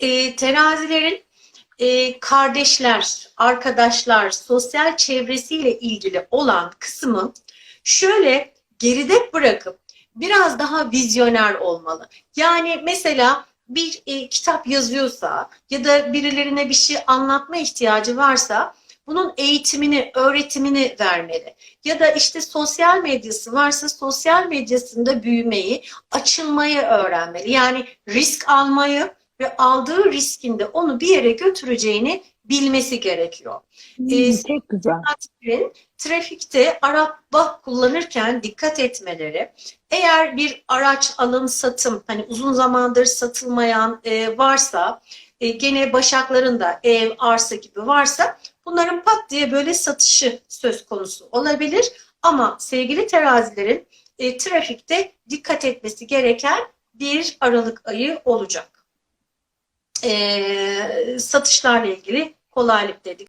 e, terazilerin e, kardeşler, arkadaşlar, sosyal çevresiyle ilgili olan kısmı şöyle geride bırakıp biraz daha vizyoner olmalı. Yani mesela bir e, kitap yazıyorsa ya da birilerine bir şey anlatma ihtiyacı varsa bunun eğitimini, öğretimini vermeli. Ya da işte sosyal medyası varsa sosyal medyasında büyümeyi, açılmayı öğrenmeli. Yani risk almayı ve aldığı riskinde onu bir yere götüreceğini bilmesi gerekiyor. Hmm, Ee, çok güzel. Trafiklerin trafikte araba kullanırken dikkat etmeleri, eğer bir araç alım satım hani uzun zamandır satılmayan e, varsa e, gene başaklarında ev, arsa gibi varsa bunların pat diye böyle satışı söz konusu olabilir. Ama sevgili terazilerin e, trafikte dikkat etmesi gereken bir Aralık ayı olacak. E, satışlarla ilgili kolaylık dedik.